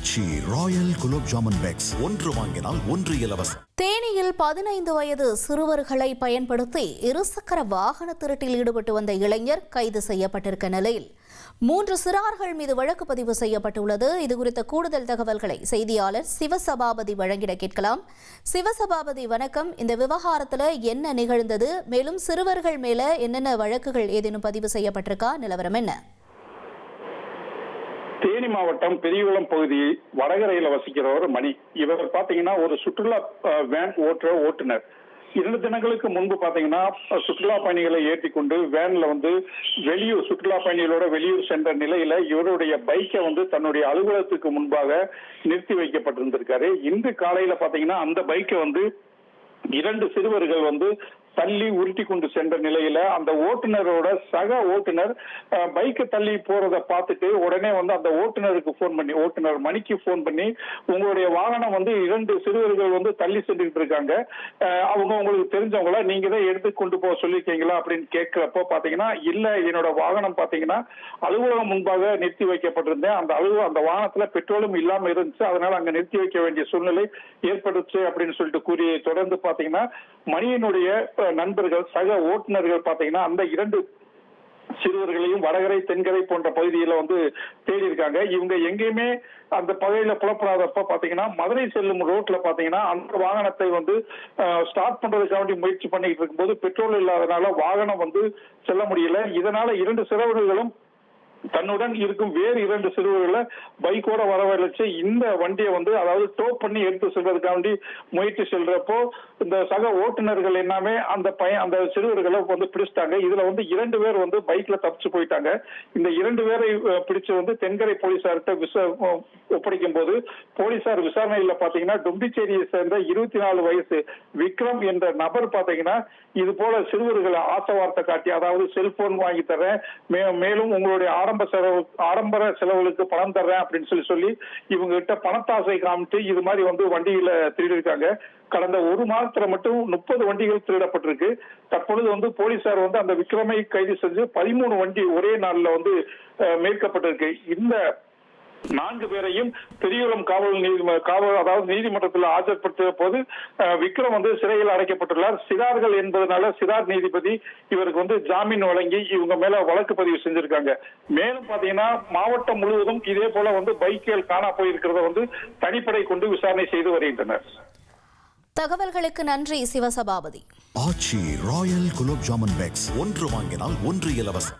ஆச்சி royal gulab jamun packs ஒன்று வாங்கினால் ஒன்று இலவசம். தேனியில் பதினைந்து வயது சிறுவர்களை பயன்படுத்தி இருசக்கர வாகன திருட்டில் ஈடுபட்டு வந்த இளைஞர் கைது செய்யப்பட்டிருக்க நிலையில். மூன்று சிறார்கள் மீது வழக்கு பதிவு செய்யப்பட்டுள்ளது. இதுகுறித்த கூடுதல் தகவல்களை செய்தியாளர் சிவசபாபதி வழங்கிட கேட்கலாம். சிவசபாபதி வணக்கம். இந்த விவகாரத்தில் என்ன நிகழ்ந்தது? மேலும் சிறுவர்கள் மேல என்னென்ன வழக்குகள் ஏதேனும் பதிவு செய்யப்பட்டிருக்கா? நிலவரம் என்ன? தேனி மாவட்டம் பெரியகுளம் பகுதி வடகரையில வசிக்கிறவர் மணி. இவர் பாத்தீங்கன்னா ஒரு சுற்றுலா வேன் ஓட்டுற ஓட்டுநர். இரண்டு தினங்களுக்கு முன்பு பாத்தீங்கன்னா சுற்றுலா பயணிகளை ஏற்றி கொண்டு வேன்ல வந்து வெளியூர் சுற்றுலா பயணிகளோட வெளியூர் சென்ற நிலையில இவருடைய பைக்கை வந்து தன்னுடைய அலுவலகத்துக்கு முன்பாக நிறுத்தி வைக்கப்பட்டிருந்திருக்காரு. இன்று காலையில பாத்தீங்கன்னா அந்த பைக்கை வந்து இரண்டு சிறுவர்கள் வந்து தள்ளி உருட்டி கொண்டு சென்ற நிலையில அந்த ஓட்டுநரோட சக ஓட்டுநர் பைக்கை தள்ளி போறத பார்த்துட்டு உடனே வந்து அந்த ஓட்டுநருக்கு ஃபோன் பண்ணி ஓட்டுநர் மணிக்கு ஃபோன் பண்ணி உங்களுடைய வாகனம் வந்து இரண்டு சிறுவர்கள் வந்து தள்ளி சென்றுட்டு இருக்காங்க. அவங்க உங்களுக்கு தெரிஞ்சவங்கள? நீங்க தான் எடுத்து கொண்டு போக சொல்லியிருக்கீங்களா? அப்படின்னு கேட்கிறப்போ பாத்தீங்கன்னா இல்ல என்னோட வாகனம் பாத்தீங்கன்னா அலுவலகம் முன்பாக நிறுத்தி வைக்கப்பட்டிருந்தேன். அந்த அலுவலகம் அந்த வாகனத்துல பெட்ரோலும் இல்லாம இருந்துச்சு. அதனால அங்க நிறுத்தி வைக்க வேண்டிய சூழ்நிலை ஏற்பட்டுச்சு அப்படின்னு சொல்லிட்டு கூறிய தொடர்ந்து பாத்தீங்கன்னா மணியனுடைய நண்பர்கள் சக ஓட்டுநர்கள் பாத்தீங்கன்னா அந்த இரண்டு சிறுவர்களையும் வடகரை தென்கரை போன்ற பகுதியில வந்து தேடி இருக்காங்க இவங்க எங்கேயுமே அந்த பகுதியில புலப்படாதப்ப பாத்தீங்கன்னா மதுரை செல்லும் ரோட்ல பாத்தீங்கன்னா அந்த வாகனத்தை வந்து ஸ்டார்ட் பண்றதுக்காண்டி முயற்சி பண்ணிட்டு இருக்கும்போது பெட்ரோல் இல்லாதனால வாகனம் வந்து செல்ல முடியல. இதனால இரண்டு சிறுவர்களும் தன்னுடன் இருக்கும் வேறு இரண்டு சிறுவர்களை பைக்கோட வரவழைச்சு இந்த வண்டியை வந்து அதாவது டோப் பண்ணி எடுத்து செல்வதற்காண்டி முயற்சி செல்றப்போ இந்த சக ஓட்டுநர்கள் எல்லாமே அந்த பையன் அந்த சிறுவர்களை வந்து பிடிச்சிட்டாங்க. இதுல வந்து இரண்டு பேர் வந்து பைக்ல தப்பிச்சு போயிட்டாங்க. இந்த இரண்டு பேரை பிடிச்சு வந்து தென்கரை போலீசார்கிட்ட விச ஒப்படைக்கும் போது போலீசார் விசாரணையில பாத்தீங்கன்னா டும்பிச்சேரியை சேர்ந்த இருபத்தி நாலு வயசு விக்ரம் என்ற நபர் பாத்தீங்கன்னா இது போல சிறுவர்களை ஆசை வார்த்தை காட்டி அதாவது செல்போன் வாங்கி தரேன் மேலும் உங்களுடைய ஆரம்ப செலவு ஆடம்பர செலவுகளுக்கு பணம் தர்றேன் அப்படின்னு சொல்லி சொல்லி இவங்க கிட்ட பணத்தாசை காமிட்டு இது மாதிரி வந்து வண்டியில திருடிருக்காங்க. கடந்த ஒரு மாதத்துல மட்டும் முப்பது வண்டிகள் திருடப்பட்டிருக்கு. தற்பொழுது வந்து போலீசார் வந்து அந்த விக்ரமை கைது செஞ்சு பதிமூணு வண்டி ஒரே நாள்ல வந்து மீட்கப்பட்டிருக்கு. இந்த நான்கு பேரையும் பெரியகுளம் காவல் நீதி காவல் அதாவது நீதிமன்றத்தில் ஆஜர்படுத்திய போது விக்ரம் வந்து சிறையில் அடைக்கப்பட்டுள்ளார். சிறார்கள் என்பதனால சிறார் நீதிபதி இவருக்கு வந்து ஜாமீன் வழங்கி இவங்க மேல வழக்கு பதிவு செஞ்சிருக்காங்க. மேலும் பாத்தீங்கன்னா மாவட்டம் முழுவதும் இதே போல வந்து பைக்குகள் காணா போயிருக்கிறத வந்து தனிப்படை கொண்டு விசாரணை செய்து வருகின்றனர். தகவல்களுக்கு நன்றி Sivasabapathi. Aachi royal gulab jamun packs. ஒன்று வாங்கினால் ஒன்று இலவசம்.